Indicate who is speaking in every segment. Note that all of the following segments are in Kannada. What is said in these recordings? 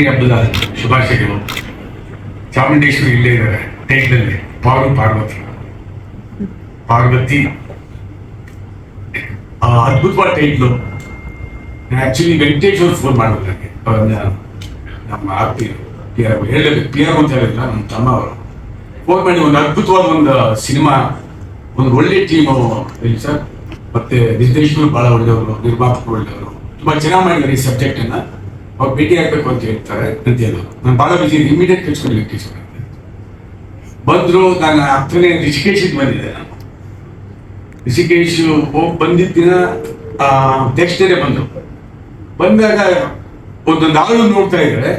Speaker 1: ಹಬ್ಬದ ಶುಭಾಶಯಗಳು. ಚಾಮುಂಡೇಶ್ವರಿ ಇಲ್ಲೇ ಇದ್ದಾರೆ. ಟೈಟ್ಲಲ್ಲಿ ಪಾರು ಪಾರ್ವತಿ. ಪಾರ್ವತಿ. ಆ, ಅದ್ಭುತವಾದ ಟೈಟ್ಲು ಆಕ್ಚುಲಿ ವೆಂಕಟೇಶ್ವರ್ ಫೋನ್ ಮಾಡೋದು ನನಗೆ ಅವ್ರನ್ನ ನಮ್ಮ Aarti P R P R ಅಂತ ಹೇಳಿಲ್ಲ ನಮ್ಮ ತಮ್ಮ ಅವರು. ಫೋನ್ ಮಾಡಿ ಒಂದು ಅದ್ಭುತವಾದ ಒಂದು ಸಿನಿಮಾ ಒಂದು ಒಳ್ಳೆ ಟೀಮು ಇಲ್ಲಿ ಸರ್? ಮತ್ತೆ ನಿರ್ದೇಶಕರು ಬಹಳ ಒಳ್ಳೆಯವರು ನಿರ್ಮಾಪಕರು ಒಳ್ಳೆಯವರು. ತುಂಬಾ ಚೆನ್ನಾಗಿ ಮಾಡಿದ್ದಾರೆ ಈ ಸಬ್ಜೆಕ್ಟ್ ಅನ್ನ. ಅವ್ರು ಭೇಟಿ ಆಗ್ಬೇಕು ಅಂತ ಹೇಳ್ತಾರೆ ಅಂತ ನಾನು ಬಹಳ ಬಿಸಿ ಇಮಿಡಿಯೇಟ್ ಕಳ್ಸ್ಕೊಡ್ಲಿಕ್ಕೆ ಟೀಚರ್ ಬಂದ್ರು, ನಾನು ಹತ್ತನೇ ರಿಷಿಕೇಶಿಗೆ ಬಂದಿದ್ದೆ ನಾನು. ರಿಷಿಕೇಶ್ ಹೋಗಿ ಬಂದಿದ್ದ ದಿನ ನೆಕ್ಸ್ಟ್ ಬಂದ್ರು. ಬಂದಾಗ ಒಂದೊಂದು ಆಳು ನೋಡ್ತಾ ಇದ್ರೆ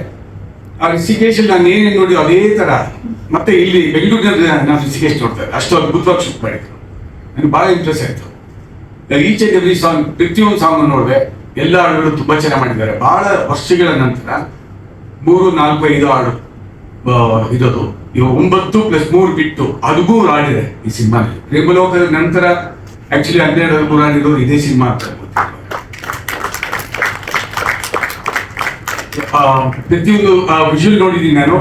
Speaker 1: ಆ ರಿಷಿಕೇಶ್ ನಾನು ಏನೇನು ನೋಡಿ ಅದೇ ತರ. ಮತ್ತೆ ಇಲ್ಲಿ ಬೆಂಗಳೂರಿನಲ್ಲಿ ನಾನು ರಿಷಿಕೇಶ್ ನೋಡ್ತಾ ಇದ್ದೆ ಅಷ್ಟು ಅದ್ಭುತವಾಗಿ ಶೂಟ್ ಮಾಡಿದ್ರು. ನನಗೆ ಬಹಳ ಇಂಟ್ರೆಸ್ಟ್ ಆಯ್ತು. ಈಚೆ ಎವ್ರಿ ಸಾಂಗ್ ಪ್ರತಿಯೊಂದು ಸಾಂಗ್ ನೋಡಿದೆ. ಎಲ್ಲ ಹಾಡುಗಳು ತುಂಬಾ ಚೆನ್ನಾಗಿ ಮಾಡಿದ್ದಾರೆ. ಬಹಳ ವರ್ಷಗಳ ನಂತರ ಮೂರು, ನಾಲ್ಕು, ಐದು ಹಾಡು ಇದದು ಇವಾಗ ಒಂಬತ್ತು ಪ್ಲಸ್ ಮೂರು ಬಿಟ್ಟು ಅದಗೂ ಹಾಡಿದೆ ಈ ಸಿನಿಮಾದಲ್ಲಿ. ಪ್ರೇಮಲೋಕದ ನಂತರ ಆಕ್ಚುಲಿ ಹನ್ನೆರಡು, ಹದಿಮೂರು ಹಾಡಿರೋದು ಇದೇ ಸಿನಿಮಾ ಅಂತ ಪ್ರತಿಯೊಂದು ವಿಜುವಲ್ ನೋಡಿದ್ದೀನಿ ನಾನು.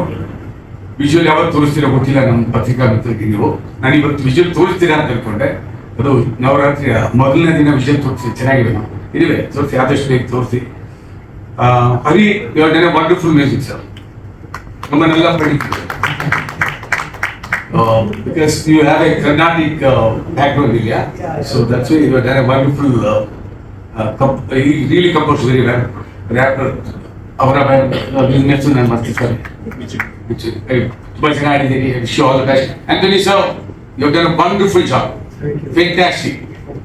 Speaker 1: ವಿಜುವಲ್ ಯಾವತ್ತು ತೋರಿಸ್ತೀರಾ ಗೊತ್ತಿಲ್ಲ, ನಮ್ಮ ಪತ್ರಿಕಾ ಮಿತ್ರರಿಗೆ ನೀವು. ನಾನು ಇವತ್ತು ವಿಜುವಲ್ ತೋರಿಸ್ತೀರಾ ಅಂತ ಅನ್ಕೊಂಡೆ. ಅದು ನವರಾತ್ರಿಯ ಮೊದಲನೇ ದಿನ ವಿಜುವಲ್ ತೋರಿಸಿ ಚೆನ್ನಾಗಿದೆ ಇದಿವೆ ತೋರಿಸಿ ಆದಷ್ಟು ಬೇಗ ತೋರಿಸಿ ಹರಿ ಇವತ್ತು ವಂಡರ್ಫುಲ್ ಮ್ಯೂಸಿಕ್ ಸರ್ ನಮ್ಮನ್ನೆಲ್ಲ ಪಡಿತೀವಿ because you have a Carnatic background ಇಲ್ಲ so that's you done a wonderful really compose very well rapper ಅವರ ಬಿಸ್ನೆಸ್ ನಾನು ಮಾಡ್ತೀನಿ ಸರ್ ತುಂಬಾ ಚೆನ್ನಾಗಿದ್ದೀರಿ wish all the best Antony sir you done a wonderful job fantastic.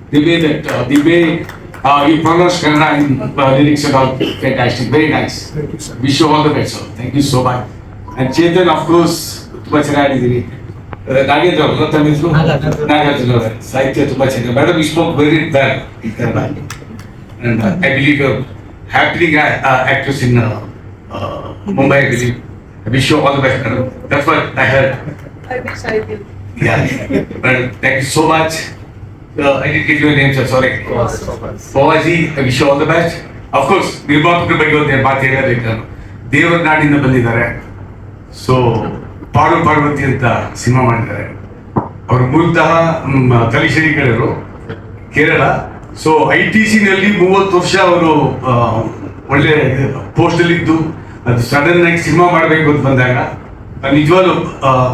Speaker 1: The way that uh, the way uh, you pronounce Kannada in uh, lyrics and all fantastic very nice
Speaker 2: Thank you, sir.
Speaker 1: wish you all the best sir thank you so much and Chetan of course ತುಂಬಾ ಚೆನ್ನಾಗಿದ್ದೀರಿ ನಾಗೇಂದ್ರ ಅವರು ತಮ್ಮ ಹೆಸರು
Speaker 2: ನಾಗಾರ್ಜುನ.
Speaker 1: ನಾಗಾರ್ಜುನ ಅವರೇ ಸಾಹಿತ್ಯ ತುಂಬಾ ಚೆನ್ನಾಗಿ madam you spoke very well in Kannada and uh, I believe you're happening uh, uh, actress in uh, uh, Mumbai I believe I wish you all the best madam that's what I heard
Speaker 3: I wish I will.
Speaker 1: Yeah, Uh, I didn't get your name, sir. Sorry. Fawzi, I wish you all the best. Of course, ನಿರ್ಮಾಪಕರ ಬಗ್ಗೆ ಒಂದು ಮಾತು ಹೇಳಬೇಕು ದೇವರ ನಾಡಿಂದ ಬಂದಿದ್ದಾರೆ ಸೊ ಪಾಡು ಪಾರ್ವತಿ ಅಂತ ಸಿನಿಮಾ ಮಾಡಿದ್ದಾರೆ ಅವರು ಮೂಲತಃ ಮ್, ಕಡೆಯವರು ಕೇರಳ ಸೊ ಐ ಟಿ ನಲ್ಲಿ ಮೂವತ್ತು ವರ್ಷ ಅವರು ಒಳ್ಳೆ ಪೋಸ್ಟ್ ಅದು ಸಡನ್ ಆಗಿ ಸಿನಿಮಾ ಮಾಡಬೇಕು ಅಂತ ಬಂದಾಗ ನಿಜವಾಗ್ಲೂ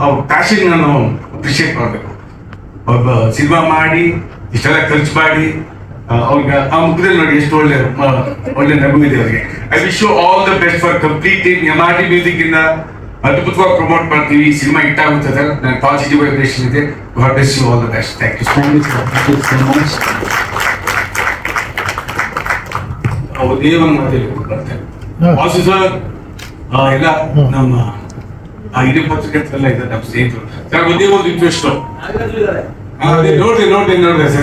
Speaker 1: ಅವ್ರ ಪ್ಯಾಷನ್ ನಾನು ಅಪ್ರಿಷಿಯೇಟ್ ಮಾಡಬೇಕು ಸಿನಿಮಾ ಮಾಡಿ ಇಷ್ಟೆಲ್ಲ ಖರ್ಚು ಮಾಡಿ ಆ, ಅವ್ರಿಗೆ ಆ ಮುಖದಲ್ಲಿ ನೋಡಿ ಎಷ್ಟು ಒಳ್ಳೆ ಒಳ್ಳೆ ನಗು ಇದೆ ಅವರಿಗೆ. I wish you all the best for complete team M R T music ಇಂದ ಅದ್ಭುತವಾಗಿ ಪ್ರಮೋಟ್ ಮಾಡ್ತೀವಿ. ಸಿನಿಮಾ ಹಿಟ್ ಆಗುತ್ತೆ ಸರ್. ನನ್ನ ಪಾಸಿಟಿವ್ ವೈಬ್ರೇಷನ್ ಇದೆ. God best you all the best thank you
Speaker 2: so much thank you so much.
Speaker 1: ಒಂದೇ
Speaker 2: ಹಾ.
Speaker 1: ವಾಸು ಸರ್ ಎಲ್ಲ ನಮ್ಮ ಆ ಇಡೀ ಪತ್ರಕರ್ತರೆಲ್ಲ ಇದೆ ನಮ್ಮ ಸ್ನೇಹಿತರು. ಸರ್ ಒಂದೇ ಒಂದು ಇಂಟ್ರೆಸ್ಟ್ ನೋಡ್ರಿ ನೋಡ್ರಿ ನೋಡ್ರಿ. ಸರ್